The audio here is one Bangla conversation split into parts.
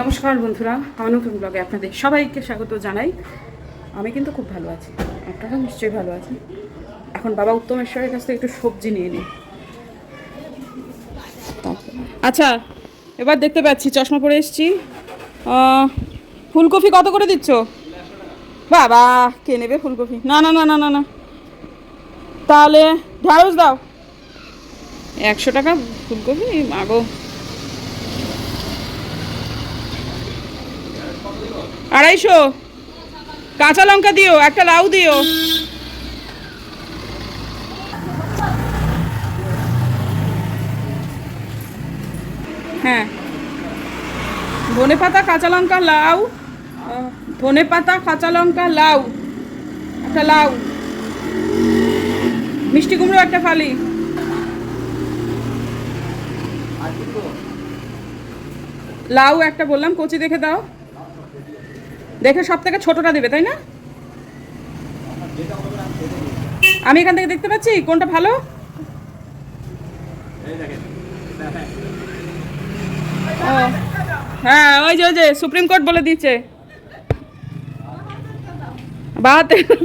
নমস্কার বন্ধুরা আমার নতুন ব্লগে আপনাদের সবাইকে স্বাগত জানাই। আমি কিন্তু খুব ভালো আছি আপনারা নিশ্চয়ই ভালো আছেন। এখন বাবা উত্তমেশ্বরের কাছ থেকে একটু সবজি নিয়ে নিই। আচ্ছা এবার দেখতে পাচ্ছি, চশমা পরে এসেছি। ফুলকপি কত করে দিচ্ছ? বাবা, কে নেবে ফুলকপি? না না না না না না। তাহলে ঢ্যাঁড়স দাও। একশো টাকা ফুলকপি মাগো আড়াইশো। কাঁচা লঙ্কা দিও, একটা লাউ দিও। হ্যাঁ। ধনে পাতা, কাঁচা লঙ্কা, লাউ। ধনে পাতা, কাঁচা লঙ্কা, লাউ। একটা লাউ। মিষ্টি কুমড়ো, একটা ফালি। লাউ একটা বললাম, কচি দেখে দাও। দেখে সব থেকে ছোটটা দেবে, তাই না? আমি এখান থেকে দেখতে পাচ্ছি? কোনটা ভালো? হ্যাঁ ওই যে ওই যে, সুপ্রিম কোর্ট বলে দিচ্ছে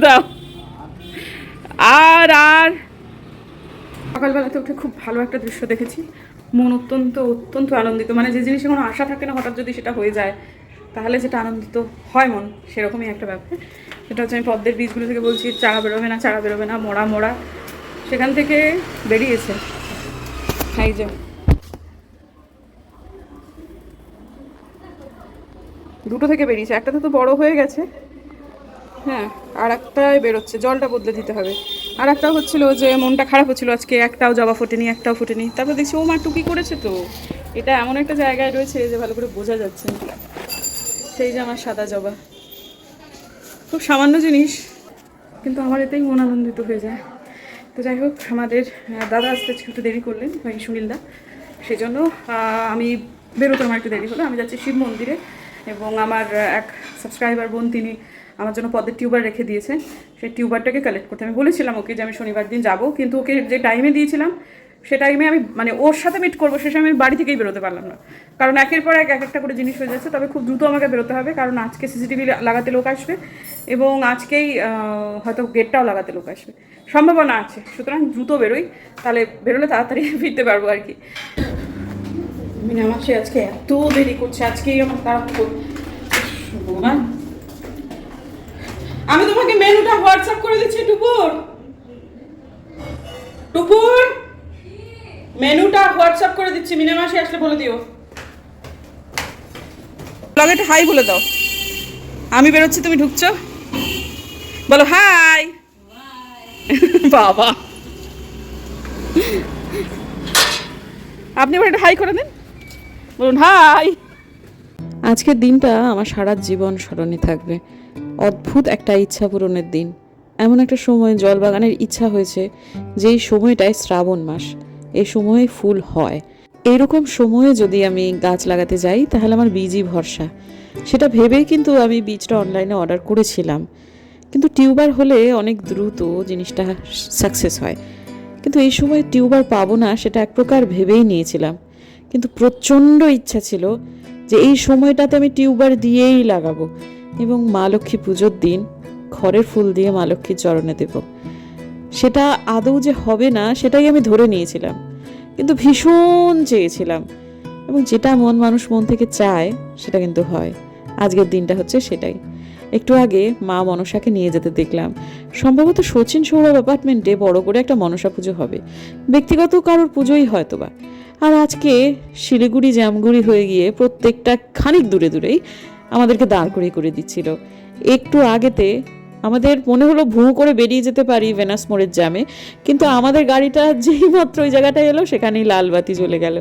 দাও। আর আর। সকালবেলাতে উঠে খুব ভালো একটা দৃশ্য দেখেছি। মন অত্যন্ত অত্যন্ত আনন্দিত। মানে যে জিনিসে কোনো আশা থাকে না, হঠাৎ যদি সেটা হয়ে যায় তাহলে যেটা আনন্দিত হয় মন, সেরকমই একটা ব্যাপার। সেটা হচ্ছে আমি পদ্মের বীজগুলো থেকে বলছি, চারা বেরোবে না, চারা বেরোবে না, মোড়া মোড়া। সেখান থেকে বেরিয়েছে। এই যে। দুটো থেকে বেরিয়েছে, একটাতে তো বড় হয়ে গেছে। হ্যাঁ আর একটাই বেরোচ্ছে, জলটা বদলে দিতে হবে। আর একটা হচ্ছিল যে মনটা খারাপ হচ্ছিল আজকে, একটাও জবা ফোটেনি, একটাও ফোটেনি। তারপর দেখছি, ও মা টুকি করেছে তো। এটা এমন একটা জায়গায় রয়েছে যে ভালো করে বোঝা যাচ্ছে না। সেই যে আমার সাদা জবা। খুব সামান্য জিনিস, কিন্তু আমার এতেই মন আনন্দিত হয়ে যায়। তো যাই হোক, আমাদের দাদা আসতে একটু দেরি করলেন ওই সুনীলদা সেই জন্য আমি বেরোতে আমার একটু দেরি হলো। আমি যাচ্ছি শিব মন্দিরে, এবং আমার এক সাবস্ক্রাইবার বোন, তিনি আমার জন্য পদের টিউবার রেখে দিয়েছে সেই টিউবারটাকে কালেক্ট করতে। আমি বলেছিলাম ওকে যে আমি শনিবার দিন যাব, কিন্তু ওকে যে টাইমে দিয়েছিলাম সে টাইমে আমি মানে ওর সাথে মিট করব, সে আমি বাড়ি থেকেই বেরোতে পারলাম না। কারণ একের পর এক এক একটা করে জিনিস হয়ে যাচ্ছে, তবে খুব দ্রুত আমাকে বেরোতে হবে, কারণ আজকে সিসিটিভি লাগাতে লোক আসবে এবং আজকেই হয়তো গেটটাও লাগাতে লোক আসবে। সম্ভাবনা আছে, সুতরাং দ্রুত বেরোই, তাহলে বেরোলে তাড়াতাড়ি ফিরতে পারব আর কি। মিনামাসি আজকে এত দেরি করছে, আজকেই আমার তারা আমি তোমাকে মেনুটা হোয়াটসঅ্যাপ করে দিচ্ছি, টুপুর। টুপুর। মেনুটা হোয়াটসঅ্যাপ করে দিচ্ছি মিনামাসি আসলে বলে দিও। ব্লগে একটা হাই বলে দাও। আমি বেরোচ্ছি তুমি ঢুকছো? বলো হাই বাবা। আপনি এবার একটা হাই করে দিন। বলুন হাই আজকের দিনটা আমার সারা জীবন স্মরণে থাকবে। অদ্ভুত একটা ইচ্ছা পূরণের দিন। এমন একটা সময় জলবাগানের ইচ্ছা হয়েছে যেই সময়টায় শ্রাবণ মাস। এই সময়ে ফুল হয়। এরকম সময়ে যদি আমি গাছ লাগাতে যাই, তাহলে আমার বীজই ভরসা। সেটা ভেবেই কিন্তু আমি বীজটা অনলাইনে অর্ডার করেছিলাম। কিন্তু টিউবার হলে অনেক দ্রুত জিনিসটা সাকসেস হয়। কিন্তু এই সময় টিউবার পাবো না, সেটা এক প্রকার ভেবেই নিয়েছিলাম। কিন্তু প্রচণ্ড ইচ্ছা ছিল যে এই সময়টাতে আমি টিউবার দিয়েই লাগাবো এবং মা লক্ষ্মী পুজোর দিন খড়ের ফুল দিয়ে মা লক্ষ্মীর চরণে দেব। সেটা আদৌ যে হবে না, সেটাই আমি ধরে নিয়েছিলাম। কিন্তু ভীষণ চেয়েছিলাম। এবং যেটা মন মানুষ মন থেকে চায়, সেটা কিন্তু হয়। আজকের দিনটা হচ্ছে সেটাই। একটু আগে মা মনসাকে নিয়ে যেতে দেখলাম। সম্ভবত সচিন সৌরভ অ্যাপার্টমেন্টে বড় করে একটা মনসা পুজো হবে। ব্যক্তিগত কারোর পুজোই হয়তো বা আর আজকে শিলিগুড়ি জামগুড়ি হয়ে গিয়ে প্রত্যেকটা খানিক দূরে দূরেই আমাদেরকে দাঁড় করিয়ে করে দিচ্ছিল। একটু আগেতে আমাদের মনে হলো ভূ করে বেরিয়ে যেতে পারি ভেনাস মোড়ের জ্যামে কিন্তু আমাদের গাড়িটা যেই মাত্র ওই জায়গাটায় এলো, সেখানেই লাল বাতি জ্বলে গেল।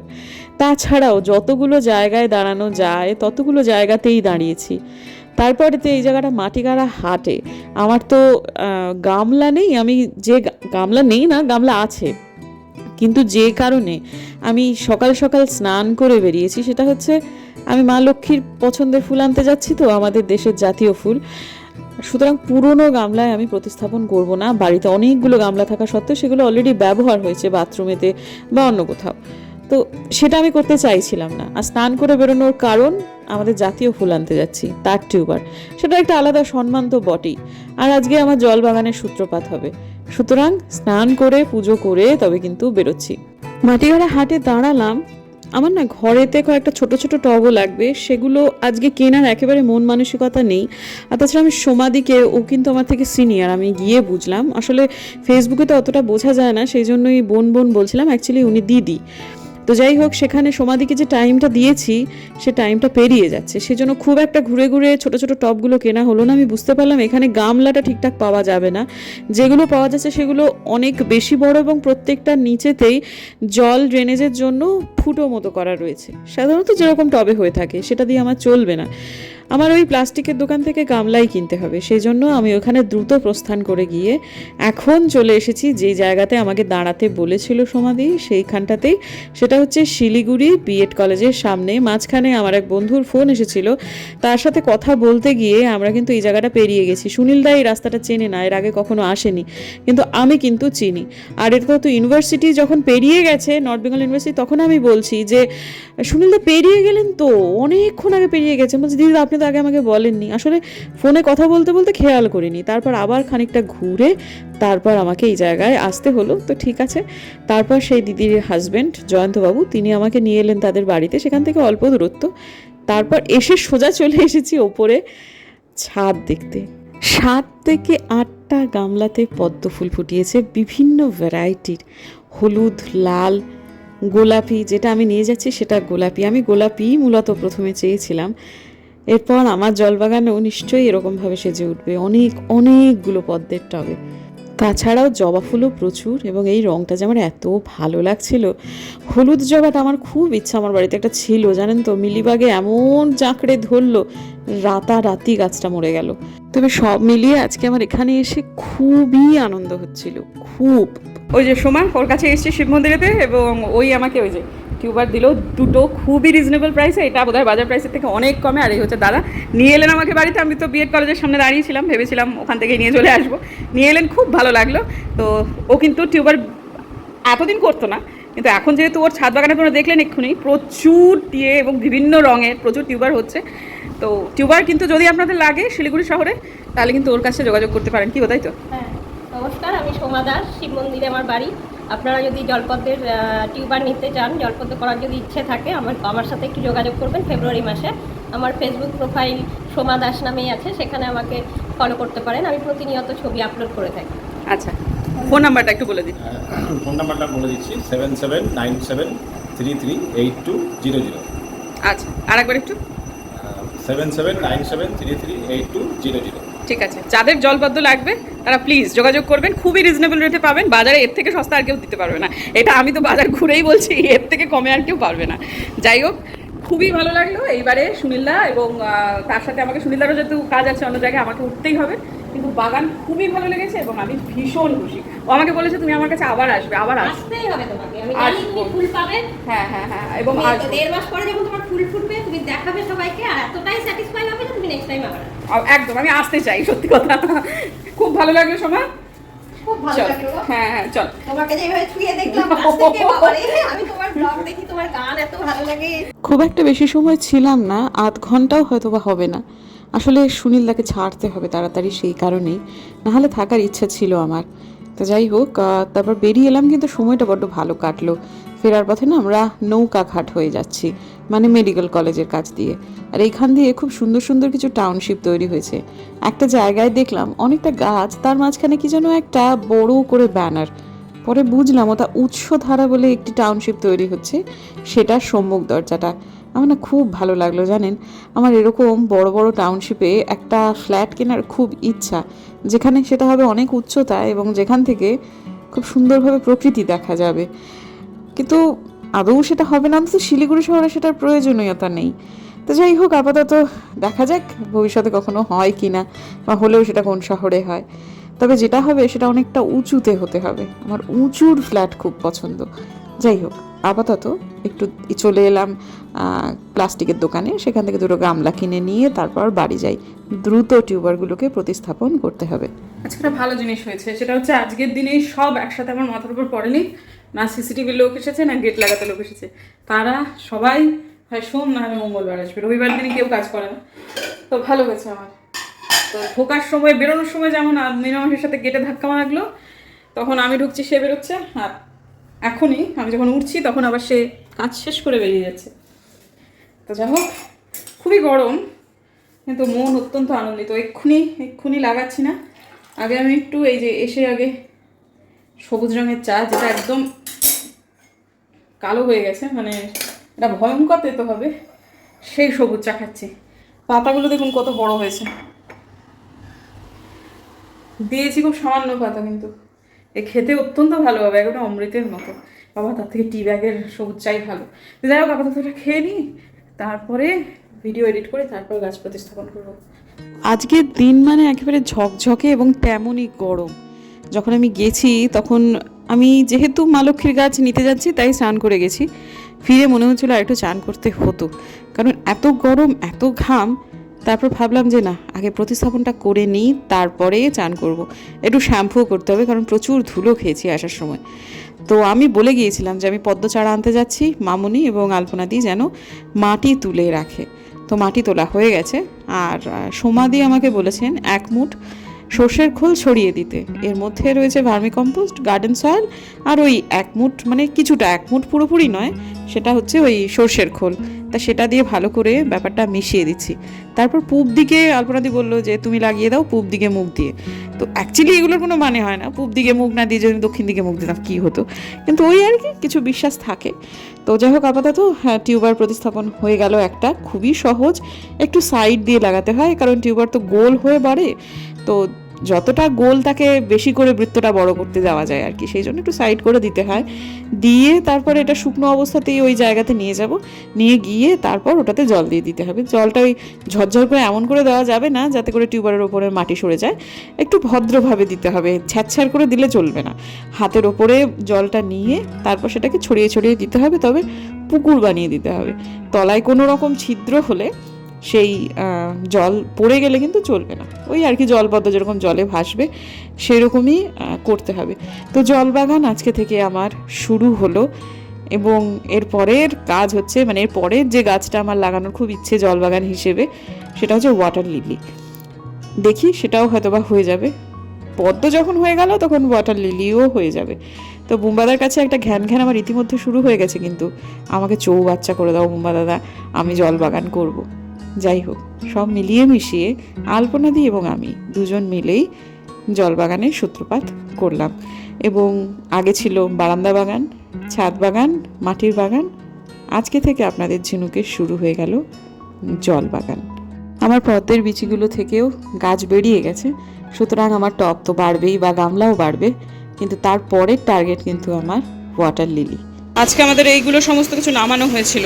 তাছাড়াও যতগুলো জায়গায় দাঁড়ানো যায়, ততগুলো জায়গাতেই দাঁড়িয়েছি। তারপরে তো এই জায়গাটা মাটিগাড়া হাটে। আমার তো গামলা নেই, আমি যে গামলা নেই না, গামলা আছে। কিন্তু যে কারণে আমি সকাল সকাল স্নান করে বেরিয়েছি, সেটা হচ্ছে আমি মা লক্ষ্মীর পছন্দের ফুল আনতে যাচ্ছি তো, আমাদের দেশের জাতীয় ফুল। সুতরাং পুরনো গামলায় আমি প্রতিস্থাপন করব না। বাড়িতে অনেকগুলো গামলা থাকা সত্ত্বেও সেগুলো অলরেডি ব্যবহার হয়েছে বাথরুমেতে বা অন্য কোথাও। তো সেটা আমি করতে চাইছিলাম না। আর স্নান করে বেরোনোর কারণ আমাদের জাতীয় ফুল আনতে যাচ্ছি, তার টিউবার। সেটা একটা আলাদা সম্মান তো বটেই। আর আজকে আমার জল বাগানের সূত্রপাত হবে। সুতরাং স্নান করে, পুজো করে তবে কিন্তু বেরোচ্ছি। মাটিগাড়া হাটে দাঁড়ালাম আমার না ঘরেতে কয়েকটা ছোট ছোট টবও লাগবে, সেগুলো আজকে কেনার একেবারে মন মানসিকতা নেই। আর তাছাড়া আমি সোমাদিকে, ও কিন্তু আমার থেকে সিনিয়র, আমি গিয়ে বুঝলাম। আসলে ফেসবুকে তো অতটা বোঝা যায় না, সেই জন্যই বোন বোন বলছিলাম অ্যাকচুয়ালি উনি দিদি। তো যাই হোক, সেখানে সমাধিকে যে টাইমটা দিয়েছি, সে টাইমটা পেরিয়ে যাচ্ছে। সেজন্য খুব একটা ঘুরে ঘুরে ছোট ছোট টপগুলো কেনা হলো না। আমি বুঝতে পারলাম এখানে গামলাটা ঠিকঠাক পাওয়া যাবে না। যেগুলো পাওয়া যাচ্ছে সেগুলো অনেক বেশি বড় এবং প্রত্যেকটা নিচেতেই জল ড্রেনেজের জন্য ফুটো মতো করা রয়েছে। সাধারণত যেরকম টবে হয়ে থাকে, সেটা দিয়ে আমার চলবে না। আমার ওই প্লাস্টিকের দোকান থেকে গামলাই কিনতে হবে, সেই জন্য আমি ওখানে দ্রুত প্রস্থান করে গিয়ে এখন চলে এসেছি যে জায়গাতে আমাকে দাঁড়াতে বলেছিল সমাধি, সেইখানটাতেই। সেটা হচ্ছে শিলিগুড়ি বিএড কলেজের সামনে। মাঝখানে আমার এক বন্ধুর ফোন এসেছিল। তার সাথে কথা বলতে গিয়ে আমরা কিন্তু এই জায়গাটা পেরিয়ে গেছি। সুনীল দা এই রাস্তাটা চেনে না, এর আগে কখনো আসেনি। কিন্তু আমি কিন্তু চিনি। আর এটা তো ইউনিভার্সিটি যখন পেরিয়ে গেছে, নর্থ বেঙ্গল ইউনিভার্সিটি, তখন আমি বলছি যে, সুনীল দা পেরিয়ে গেলেন তো? অনেকক্ষণ আগে পেরিয়ে গেছে। বলছি, দিদি, আপনি তো আগে আমাকে বলেননি। আসলে ফোনে কথা বলতে বলতে খেয়াল করিনি। তারপর আবার খানিকটা ঘুরে তারপর আমাকে এই জায়গায় আসতে হলো। তো ঠিক আছে। তারপর সেই দিদির হাজব্যান্ড জয়ন্তবাবু, তিনি আমাকে নিয়ে এলেন তাদের বাড়িতে। সেখান থেকে অল্প দূরত্ব। তারপর এসে সোজা চলে এসেছি ওপরে ছাদ দেখতে। সাত থেকে আটটা গামলাতে পদ্ম ফুল ফুটিয়েছে বিভিন্ন ভ্যারাইটির হলুদ, লাল, গোলাপি, যেটা আমি নিয়ে যাচ্ছি সেটা গোলাপি। আমি গোলাপি মূলত প্রথমে চেয়েছিলাম। এরপর আমার জলবাগানেও নিশ্চয়ই এরকমভাবে সেজে উঠবে। অনেক, অনেকগুলো পদ্মের টবে। তাছাড়াও জবা ফুলও প্রচুর এবং এই রঙটা যে আমার এত ভালো লাগছিল। হলুদ জবাটা আমার খুব ইচ্ছা আমার বাড়িতে একটা ছিল, জানেন তো? মিলিবাগে এমন জাঁকড়ে ধরলো, রাতারাতি গাছটা মরে গেল। তবে সব মিলিয়ে আজকে আমার এখানে এসে খুবই আনন্দ হচ্ছিল। খুব। ওই যে সোমা, ওর কাছে এসেছি শিব মন্দিরেতে এবং ওই আমাকে ওই যে টিউবার দিল দুটো খুবই রিজনেবল প্রাইসে এটা বোধহয় বাজার প্রাইসের থেকে অনেক কমে। আর এই হচ্ছে দাদা। নিয়ে এলেন আমাকে বাড়িতে, আমি তো বিএড কলেজের সামনে দাঁড়িয়েছিলাম, ভেবেছিলাম ওখান থেকে নিয়ে চলে আসব। নিয়ে এলেন, খুব ভালো লাগল। তো ও কিন্তু টিউবার এতদিন করতো না, কিন্তু এখন যেহেতু ওর ছাদ বাগানে তোমরা দেখলেন এক্ষুনি, প্রচুর দিয়ে এবং বিভিন্ন রঙের প্রচুর টিউবার হচ্ছে। তো টিউবার কিন্তু যদি আপনাদের লাগে শিলিগুড়ি শহরে, তাহলে কিন্তু ওর কাছে যোগাযোগ করতে পারেন। কি তাই তো? হ্যাঁ নমস্কার, আমি সোমা দাস, শিব মন্দিরে আমার বাড়ি। আপনারা যদি জলপদ্মের টিউবার নিতে চান জলপদ্ম করার যদি ইচ্ছে থাকে আমার আমার সাথে একটু যোগাযোগ করবেন ফেব্রুয়ারি মাসে। আমার ফেসবুক প্রোফাইল সোমা দাস নামেই আছে সেখানে আমাকে ফলো করতে পারেন। আমি প্রতিনিয়ত ছবি আপলোড করে থাকি। আচ্ছা ফোন নাম্বারটা একটু বলে দিন। ফোন নাম্বারটা বলে দিচ্ছি seven seven nine seven three three eight two zero zero. আচ্ছা আরেকবার একটু। Seven seven nine seven three three eight two zero zero. ঠিক আছে যাদের জলপদ্ম লাগবে। তারা প্লিজ যোগাযোগ করবেন, খুবই রিজনেবল রেটে পাবেন। বাজারে এর থেকে সস্তা আর কেউ দিতে পারবে না। এটা আমি তো বাজার ঘুরেই বলছি, এর থেকে কমে আর কেউ পারবে না। যাই হোক, খুবই ভালো লাগল এইবারে সুনীলদা এবং তার সাথে আমাকে সুনীলদারও যেহেতু কাজ আছে অন্য জায়গায়, আমাকে উঠতেই হবে। কিন্তু বাগান খুবই ভালো লেগেছে এবং আমি ভীষণ খুশি। ও আমাকে বলেছে তুমি আমার কাছে আবার আসবে আবার আসবে। আসতেই হবে তোমাকে। আমি জানি তুমি ফুল পাবে। হ্যাঁ হ্যাঁ হ্যাঁ এবং দেড় মাস পরে যখন তোমার ফুল ফুটবে তুমি দেখাবে সবাইকে আর এতটাই স্যাটিসফাই হবে যে তুমি নেক্সট টাইম আবার একদম আমি আসতে চাই সত্যি কথা। খুব ভালো লাগল সময় খুব ভালো লাগল হ্যাঁ হ্যাঁ চল। তোমাকে যেভাবে ছুঁয়ে দেখলাম আমি তোমার ব্লগ দেখি তোমার গান এত ভালো লাগে। খুব একটা বেশি সময় ছিলাম না আধ ঘন্টাও হয়তো বা হবে না। আসলে সুনীলদাকে ছাড়তে হবে তাড়াতাড়ি সেই কারণেই। নাহলে থাকার ইচ্ছা ছিল আমার। তো যাই হোক তারপর বেরিয়ে এলাম কিন্তু সময়টা বড্ড ভালো কাটলো। ফেরার পথে না আমরা নৌকা ঘাট হয়ে যাচ্ছি মানে মেডিকেল কলেজের কাছ দিয়ে। আর এইখান দিয়ে খুব সুন্দর সুন্দর কিছু টাউনশিপ তৈরি হয়েছে। একটা জায়গায় দেখলাম অনেকটা গাছ, তার মাঝখানে কি যেন একটা বড় করে ব্যানার। পরে বুঝলাম ওটা উৎসধারা বলে একটি টাউনশিপ তৈরি হচ্ছে সেটার সম্মুখ দরজাটা। আমার না খুব ভালো লাগল, জানেন? আমার এরকম বড় বড় টাউনশিপে একটা ফ্ল্যাট কেনার খুব ইচ্ছা, যেখানে সেটা হবে অনেক উচ্চতা এবং যেখান থেকে খুব সুন্দরভাবে প্রকৃতি দেখা যাবে। কিন্তু আদৌ সেটা হবে না তো শিলিগুড়ি শহরে সেটার প্রয়োজনীয়তা নেই। তো যাই হোক, আপাতত দেখা যাক, ভবিষ্যতে কখনো হয় কি না বা হলেও সেটা কোন শহরে হয়। তবে যেটা হবে সেটা অনেকটা উঁচুতে হতে হবে। আমার উঁচুর ফ্ল্যাট খুব পছন্দ। যাই হোক, আপাতত একটু চলে এলাম প্লাস্টিকের দোকানে। সেখান থেকে দুটো গামলা কিনে নিয়ে তারপর বাড়ি যাই। দ্রুত টিউবারগুলোকে প্রতিস্থাপন করতে হবে। আজকে একটা ভালো জিনিস হয়েছে। সেটা হচ্ছে আজকের দিনেই সব একসাথে আমার মাথার উপর পড়েনি। না সিসিটিভির লোক এসেছে, না গেট লাগাতে লোক এসেছে। তারা সবাই হয় সোম না হয় মঙ্গলবার আসবে। রবিবার দিনে কেউ কাজ করে না। তো ভালো হয়েছে আমার। তো ঢোকার সময়, বেরোনোর সময় যেমন মিনামাসের সাথে গেটে ধাক্কা মারলো, তখন আমি ঢুকছি, সে বেরোচ্ছে, আর এখনই, আমি যখন উঠছি তখন আবার সে কাজ শেষ করে বেরিয়ে যাচ্ছে। তো যাই হোক, খুবই গরম, কিন্তু মন অত্যন্ত আনন্দিত। এক্ষুনি এক্ষুনি লাগাচ্ছি না। আগে আমি একটু এই যে এসে আগে সবুজ রঙের চা, যেটা একদম কালো হয়ে গেছে মানে এটা ভয়ঙ্কর তেতো হবে, সেই সবুজ চা খাচ্ছি। পাতাগুলো দেখুন কত বড় হয়েছে। দিয়েছি খুব সামান্য পাতা কিন্তু। এ খেতে অত্যন্ত ভালো হবে একদম অমৃতের মতো। বাবা, তার থেকে টি ব্যাগের সবুজ চাই ভালো। যাই হোক, আপাতত এটা খেয়ে নিই, তারপরে ভিডিও এডিট করে তারপর গাছ প্রতিস্থাপন করব। আজকের দিন মানে একেবারে ঝকঝকে এবং তেমনই গরম। যখন আমি গেছি, তখন আমি যেহেতু মা লক্ষ্মীর গাছ নিতে যাচ্ছি, তাই স্নান করে গেছি। ফিরে মনে হচ্ছিল আর একটু চান করতে হতো। কারণ এত গরম, এত ঘাম তারপর ভাবলাম যে না, আগে প্রতিস্থাপনটা করে নিই, তারপরে চান করব। একটু শ্যাম্পুও করতে হবে, কারণ প্রচুর ধুলো খেয়েছি আসার সময়। তো আমি বলে গিয়েছিলাম যে আমি পদ্ম চারা আনতে যাচ্ছি, মামুনি এবং আলপনাদি যেন মাটি তুলে রাখে। তো মাটি তোলা হয়ে গেছে, আর সোমাদি আমাকে বলেছেন এক মুঠ সর্ষের খোল ছড়িয়ে দিতে। এর মধ্যে রয়েছে ভার্মি কম্পোস্ট গার্ডেন সয়েল, আর ওই এক মুঠ মানে কিছুটা এক মুঠ পুরোপুরি নয়, সেটা হচ্ছে ওই সর্ষের খোল। তা সেটা দিয়ে ভালো করে ব্যাপারটা মিশিয়ে দিচ্ছি। তারপর পূব দিকে আলপনাদি বলল যে, তুমি লাগিয়ে দাও পূব দিকে মুখ দিয়ে। তো অ্যাকচুয়ালি এগুলোর কোনো মানে হয় না। পূব দিকে মুখ না দিয়ে যদি দক্ষিণ দিকে মুখ দিতাম, কী হতো? কিন্তু ওই আর কি, কিছু বিশ্বাস থাকে। তো যাই হোক, আপাতত হ্যাঁ টিউবার প্রতিস্থাপন হয়ে গেল একটা। খুবই সহজ। একটু সাইড দিয়ে লাগাতে হয়, কারণ টিউবার তো গোল হয়ে বাড়ে। তো যতটা গোল তাকে বেশি করে বৃত্তটা বড় করতে দেওয়া যায় আর কি, সেই জন্য একটু সাইড করে দিতে হয়। দিয়ে তারপরে এটা শুকনো অবস্থাতেই ওই জায়গাতে নিয়ে যাব। নিয়ে গিয়ে তারপর ওটাতে জল দিয়ে দিতে হবে। জলটা ওই ঝরঝর করে এমন করে দেওয়া যাবে না, যাতে করে টিউবারের ওপরে মাটি সরে যায়। একটু ভদ্রভাবে দিতে হবে ছ্যাঁচ্ছার করে দিলে চলবে না। হাতের ওপরে জলটা নিয়ে তারপর সেটাকে ছড়িয়ে ছড়িয়ে দিতে হবে, তবে পুকুর বানিয়ে দিতে হবে। তলায় কোনো রকম ছিদ্র হলে সেই জল পড়ে গেলে কিন্তু চলবে না। ওই আর কি জলপদ্ম যেরকম জলে ভাসবে, সেরকমই করতে হবে। তো জল বাগান আজকে থেকে আমার শুরু হলো এবং এর পরের কাজ হচ্ছে মানে এর পরের যে গাছটা আমার লাগানোর খুব ইচ্ছে জল বাগান হিসেবে, সেটা হচ্ছে ওয়াটার লিলি দেখি সেটাও হয়তো বা হয়ে যাবে। পদ্ম যখন হয়ে গেল, তখন ওয়াটার লিলিও হয়ে যাবে। তো বুম্বাদার কাছে একটা ঘ্যান ঘ্যান আমার ইতিমধ্যে শুরু হয়ে গেছে কিন্তু। আমাকে চৌ বাচ্চা করে দাও বুম্বা দাদা আমি জল বাগান করব। যাই হোক, সব মিলিয়ে মিশিয়ে আলপনাদি এবং আমি দুজন মিলেই জল বাগানের সূত্রপাত করলাম। এবং আগে ছিল বারান্দা বাগান, ছাদ বাগান, মাটির বাগান। আজকে থেকে আপনাদের ঝিনুকের শুরু হয়ে গেল জল বাগান আমার পদ্মের বিচিগুলো থেকেও গাছ বেরিয়ে গেছে। সুতরাং আমার টব তো বাড়বেই বা গামলাও বাড়বে, কিন্তু তারপরের টার্গেট কিন্তু আমার ওয়াটার লিলি আজকে আমাদের এইগুলো সমস্ত কিছু নামানো হয়েছিল।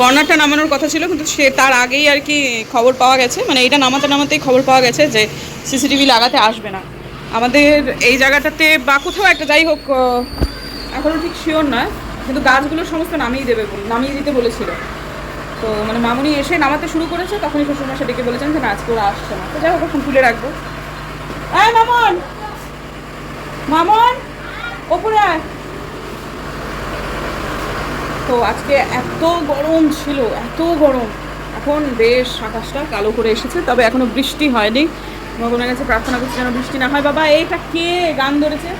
কর্নারটা নামানোর কথা ছিল, কিন্তু সে তার আগেই আর কি খবর পাওয়া গেছে। মানে এইটা নামাতে নামাতেই খবর পাওয়া গেছে যে সিসিটিভি লাগাতে আসবে না। আমাদের এই জায়গাটাতে বা কোথাও একটা, যাই হোক এখনও ঠিক শিওর নয়, কিন্তু গাছগুলো সমস্ত নামিয়ে দেবে, নামিয়ে দিতে বলেছিল। তো মানে মামুনি এসে নামাতে শুরু করেছে, তখনই শ্বশুরমশাই ডেকে বলেছেন যে না, আজকে ওরা আসছে না। তো যাই হোক, এখন তুলে রাখব। আয় মামন! মামন! ওপরে আয়। তো আজকে এত গরম ছিল, এত গরম। এখন বেশ আকাশটা কালো করে এসেছে, তবে এখনও বৃষ্টি হয়নি। ভগবানের কাছে প্রার্থনা করছি যেন বৃষ্টি না হয়। বাবা এটা কে গান ধরেছে?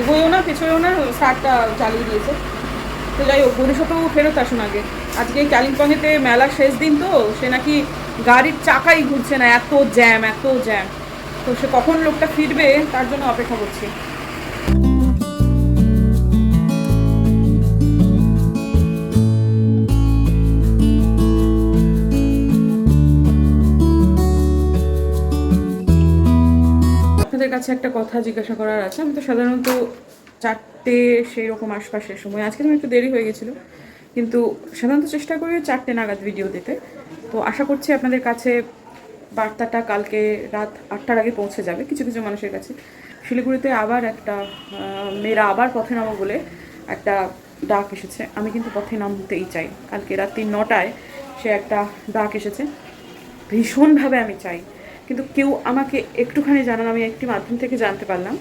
এগোয়ও না পেছোয়ও না শার্টটা চালিয়ে দিয়েছে। তো যাই হোক, ভবিষ্যতেও ফেরত আসুন আগে। আজকে কালিম্পংয়েতে মেলার শেষ দিন তো, সে নাকি গাড়ির চাকাই ঘুরছে না, এত জ্যাম এত জ্যাম। তো সে কখন লোকটা ফিরবে, তার জন্য অপেক্ষা করছি। আপনাদের কাছে একটা কথা জিজ্ঞাসা করার আছে। আমি তো সাধারণত চারটে সেই রকম আশপাশের সময়, আজকে তো একটু দেরি হয়ে গেছিল, কিন্তু সাধারণত চেষ্টা করি চারটে নাগাদ ভিডিও দিতে। তো আশা করছি আপনাদের কাছে বার্তাটা কালকে রাত আটটার আগে পৌঁছে যাবে, কিছু কিছু মানুষের কাছে। শিলিগুড়িতে আবার একটা মেয়েরা আবার পথে নামো বলে একটা ডাক এসেছে। আমি কিন্তু পথে নামতেই চাই। কালকে রাত্রি নটায় সে একটা ডাক এসেছে। ভীষণভাবে আমি চাই। কিন্তু কেউ আমাকে একটুখানি জানান, আমি একটি মাধ্যম থেকে জানতে পারলাম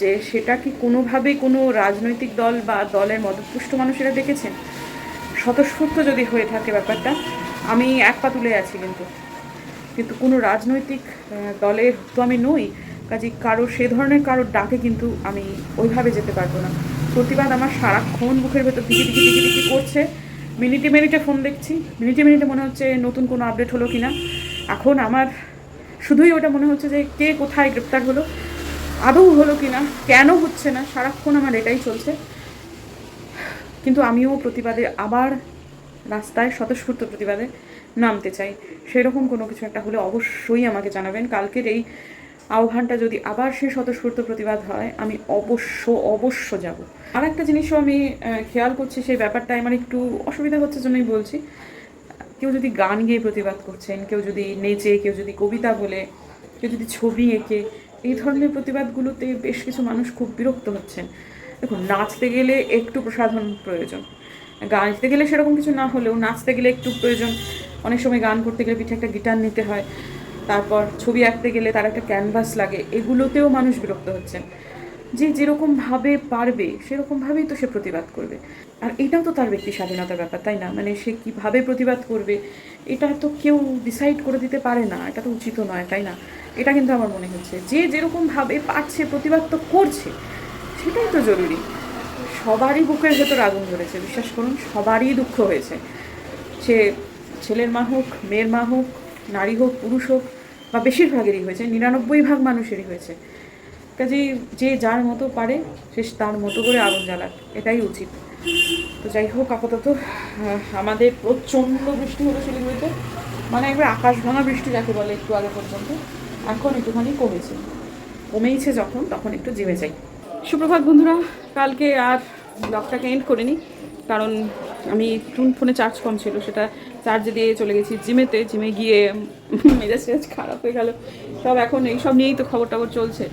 যে সেটা কি কোনোভাবে কোনো রাজনৈতিক দল বা দলের মদতপুষ্ট মানুষেরা দেখেছেন স্বতঃস্ফূর্ত যদি হয়ে থাকে ব্যাপারটা, আমি এক পা তুলে আছি কিন্তু। কিন্তু কোনো রাজনৈতিক দলের তো আমি নই কাজে কারও সে ধরনের কারোর ডাকে কিন্তু আমি ওইভাবে যেতে পারব না। প্রতিবাদ আমার সারাক্ষণ বুকের ভেতর দিকে দিকে দিকে দিকে করছে। মিনিটে মিনিটে ফোন দেখছি, মিনিটে মিনিটে মনে হচ্ছে নতুন কোনো আপডেট হলো কি না এখন আমার শুধুই ওটা মনে হচ্ছে যে কে কোথায় গ্রেপ্তার হলো, আদৌ হলো কি না, কেন হচ্ছে না, সারাক্ষণ আমার এটাই চলছে। কিন্তু আমিও প্রতিবাদে আবার রাস্তায় স্বতঃস্ফূর্ত প্রতিবাদে নামতে চাই। সেরকম কোনো কিছু একটা হলে অবশ্যই আমাকে জানাবেন। কালকের এই আহ্বানটা যদি আবার সেই স্বতঃস্ফূর্ত প্রতিবাদ হয়, আমি অবশ্য অবশ্য যাব। আর একটা জিনিসও আমি খেয়াল করছি, সেই ব্যাপারটায় আমার একটু অসুবিধা হচ্ছে জন্যই বলছি। কেউ যদি গান গেয়ে প্রতিবাদ করছেন, কেউ যদি নেচে, কেউ যদি কবিতা বলে, কেউ যদি ছবি এঁকে, এই ধরনের প্রতিবাদগুলোতে বেশ কিছু মানুষ খুব বিরক্ত হচ্ছেন। দেখুন, নাচতে গেলে একটু প্রসাধন প্রয়োজন। গাইতে গেলে সেরকম কিছু না হলেও নাচতে গেলে একটু প্রয়োজন। অনেক সময় গান করতে গেলে পিঠে একটা গিটার নিতে হয়, তারপর ছবি আঁকতে গেলে তার একটা ক্যানভাস লাগে, এগুলোতেও মানুষ বিরক্ত হচ্ছেন। যে যেরকমভাবে পারবে সেরকমভাবেই তো সে প্রতিবাদ করবে। আর এটাও তো তার ব্যক্তি স্বাধীনতার ব্যাপার, তাই না? মানে সে কীভাবে প্রতিবাদ করবে, এটা তো কেউ ডিসাইড করে দিতে পারে না, এটা তো উচিত নয়, তাই না? এটা কিন্তু আমার মনে হচ্ছে। যে যেরকমভাবে পারছে, প্রতিবাদ তো করছে, সেটাই তো জরুরি। সবারই বুকের ভেতর আগুন ধরেছে, বিশ্বাস করুন, সবারই দুঃখ হয়েছে। সে ছেলের মা হোক, মেয়ের মা হোক, নারী হোক, পুরুষ হোক, বা বেশিরভাগেরই হয়েছে, নিরানব্বই ভাগ মানুষেরই হয়েছে। কাজেই যে যার মতো পারে, সে তার মতো করে আগুন জ্বালাক। এটাই উচিত। তো যাই হোক, আপাতত আমাদের প্রচণ্ড বৃষ্টি হলো শিলিগুড়িতে মানে একবার আকাশ ভাঙা বৃষ্টি যাকে বলে একটু আগে পর্যন্ত, এখন একটুখানি কমেছে। কমেইছে যখন, তখন একটু জেমে যাই। সুপ্রভাত বন্ধুরা, কালকে আর ব্লগটাকে এন্ড করিনি, কারণ আমি টুন ফোনে চার্জ কম ছিল, সেটা চার্জে দিয়ে চলে গেছি জিমেতে। জিমে গিয়ে মেজাজ খারাপ হয়ে গেল। সব এখন, এই সব নিয়েই তো খবর টবর চলছে।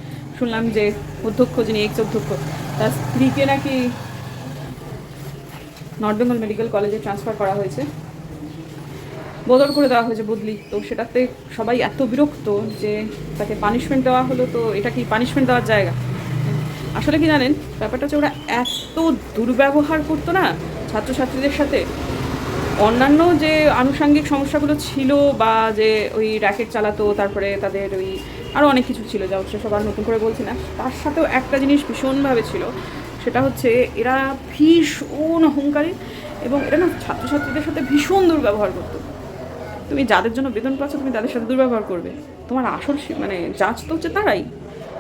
শুনলাম যে অধ্যক্ষ, যিনি এক্স অধ্যক্ষ, তার স্ত্রীকে নাকি নর্থ বেঙ্গল মেডিকেল কলেজে ট্রান্সফার করা হয়েছে। বদল করে দেওয়া হয়েছে বদলি। তো সেটাতে সবাই এত বিরক্ত যে তাকে পানিশমেন্ট দেওয়া হলো, তো এটা কি পানিশমেন্ট দেওয়ার জায়গা? আসলে কি জানেন, ব্যাপারটা হচ্ছে ওরা এত দুর্ব্যবহার করতো না ছাত্রছাত্রীদের সাথে। অন্যান্য যে আনুষাঙ্গিক সমস্যাগুলো ছিল বা যে ওই র্যাকেট চালাতো, তারপরে তাদের ওই আরও অনেক কিছু ছিল যা হচ্ছে সবার নতুন করে বলছি না। তার সাথেও একটা জিনিস ভীষণভাবে ছিল, সেটা হচ্ছে এরা ভীষণ অহংকারী এবং এরা না ছাত্রছাত্রীদের সাথে ভীষণ দুর্ব্যবহার করতো। তুমি যাদের জন্য বেতন পাচ্ছ, তুমি তাদের সাথে দুর্ব্যবহার করবে। তোমার আসল মানে জাজ তো হচ্ছে তারাই।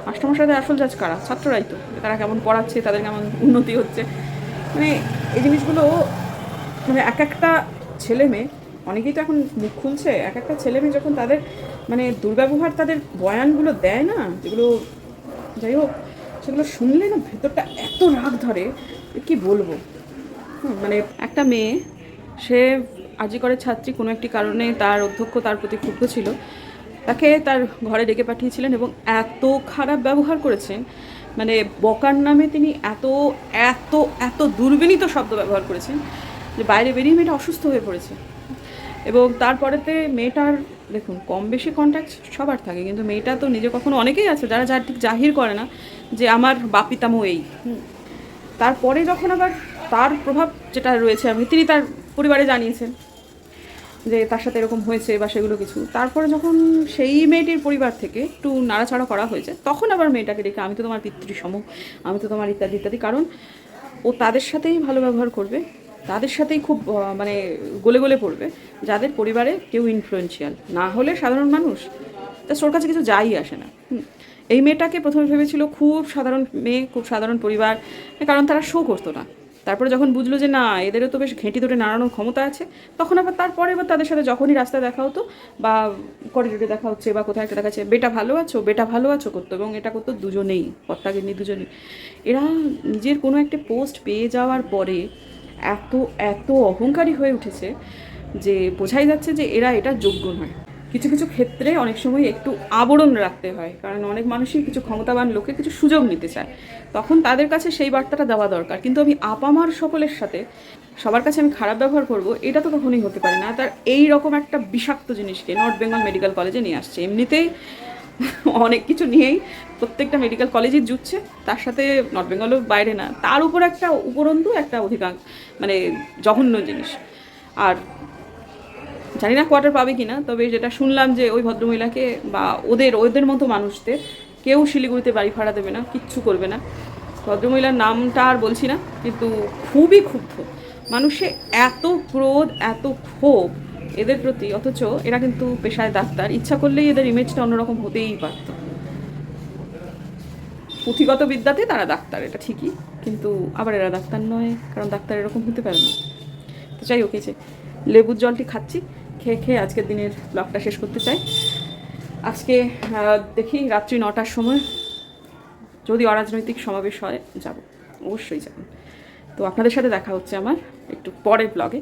মাস্টারমশাইদের আসল জাজ কারা? ছাত্ররাই তো। তারা কেমন পড়াচ্ছে, তাদের কেমন উন্নতি হচ্ছে। মানে এই জিনিসগুলো মানে এক একটা ছেলে মেয়ে অনেকেই তো এখন মুখ খুলছে, এক একটা ছেলে মেয়ে যখন তাদের মানে দুর্ব্যবহার তাদের বয়ানগুলো দেয় না, যেগুলো যাই হোক, সেগুলো শুনলে না ভেতরটা এত রাগ ধরে, কি বলব? মানে একটা মেয়ে, সে আজি করে ছাত্রী, কোনো একটি কারণে তার অধ্যক্ষ তার প্রতি ক্ষুব্ধ ছিল। তাকে তার ঘরে ডেকে পাঠিয়েছিলেন এবং এত খারাপ ব্যবহার করেছেন মানে বকার নামে তিনি এত এত এত দুর্বিনীত শব্দ ব্যবহার করেছেন যে বাইরে বেরিয়ে মেয়েটা অসুস্থ হয়ে পড়েছে। এবং তারপরেতে মেয়েটার দেখুন, কম বেশি কন্ট্যাক্ট সবার থাকে, কিন্তু মেয়েটা তো নিজে কখনো অনেকেই আছে যারা যার ঠিক জাহির করে না যে আমার বাপিতামো এই। তারপরে যখন আবার তার প্রভাব যেটা রয়েছে, আমি, তিনি তার পরিবারে জানিয়েছেন যে তার সাথে এরকম হয়েছে বা সেগুলো কিছু। তারপরে যখন সেই মেয়েটির পরিবার থেকে একটু নাড়াচাড়া করা হয়েছে, তখন আবার মেয়েটাকে ডেকে আমি তো তোমার পিতৃসম, আমি তো তোমার ইত্যাদি ইত্যাদি, কারণ ও তাদের সাথেই ভালো ব্যবহার করবে। তাদের সাথেই খুব মানে গলে গলে পড়বে। যাদের পরিবারে কেউ ইনফ্লুয়েন্সিয়াল না হলে সাধারণ মানুষ, তা ওর কাছে কিছু যাই আসে না। এই মেয়েটাকে প্রথমে ভেবেছিল খুব সাধারণ মেয়ে, খুব সাধারণ পরিবার, কারণ তারা শো করতো না। তারপরে যখন বুঝলো যে না, এদেরও তো বেশ ঘেঁটি ধরে নাড়ানোর ক্ষমতা আছে, তখন আবার তারপরে এবার তাদের সাথে যখনই রাস্তায় দেখা হতো, বা করিডোরে দেখা হচ্ছে, বা কোথায় একটা দেখা যাচ্ছে, বেটা ভালো আছো, বেটা ভালো আছো করতো, এবং এটা করতো দুজনেই কর্তাগিন্নি দুজনেই। এরা নিজের কোনো একটা পোস্ট পেয়ে যাওয়ার পরে এত এত অহংকারী হয়ে উঠেছে যে বোঝাই যাচ্ছে যে এরা এটা যোগ্য নয়। কিছু কিছু ক্ষেত্রে অনেক সময় একটু আবরণ রাখতে হয়, কারণ অনেক মানুষই কিছু ক্ষমতাবান লোকে কিছু সুযোগ নিতে চায়। তখন তাদের কাছে সেই বার্তাটা দেওয়া দরকার। কিন্তু আমি আপামার সকলের সাথে সবার কাছে আমি খারাপ ব্যবহার করব, এটা তো কখনোই হতে পারে না। তার এই রকম একটা বিষাক্ত জিনিসকে নর্থ বেঙ্গল মেডিকেল কলেজে নিয়ে আসছে। এমনিতেই অনেক কিছু নিয়েই প্রত্যেকটা মেডিকেল কলেজই জুটছে। তার সাথে নর্থ বেঙ্গলও বাইরে না। তার উপর একটা উপরন্তু একটা অধিকাংশ মানে জঘন্য জিনিস। আর জানি না কোয়ার্টার পাবে কিনা, তবে যেটা শুনলাম যে ওই ভদ্রমহিলাকে বা ওদের ওদের মতো মানুষদের কেউ শিলিগুড়িতে বাড়ি ভাড়া দেবে না, কিচ্ছু করবে না। ভদ্রমহিলার নামটা আর বলছি না, কিন্তু খুবই ক্ষুব্ধ। মানুষে এত ক্রোধ, এত ক্ষোভ এদের প্রতি, অথচ এরা কিন্তু পেশায় ডাক্তার। ইচ্ছা করলেই এদের ইমেজটা অন্যরকম হতেই পারত। পুঁথিগত বিদ্যাতে তারা ডাক্তার, এটা ঠিকই। কিন্তু আবার এরা ডাক্তার নয়, কারণ ডাক্তার এরকম হতে পারে না। তো যাই এই যে লেবুর জলটি খাচ্ছি, খেয়ে খেয়ে আজকের দিনের ব্লগটা শেষ করতে চাই। আজকে দেখি রাত্রি নটার সময় যদি অরাজনৈতিক সমাবেশ হয়, যাব। অবশ্যই যাব। তো আপনাদের সাথে দেখা হচ্ছে আমার একটু পরের ব্লগে।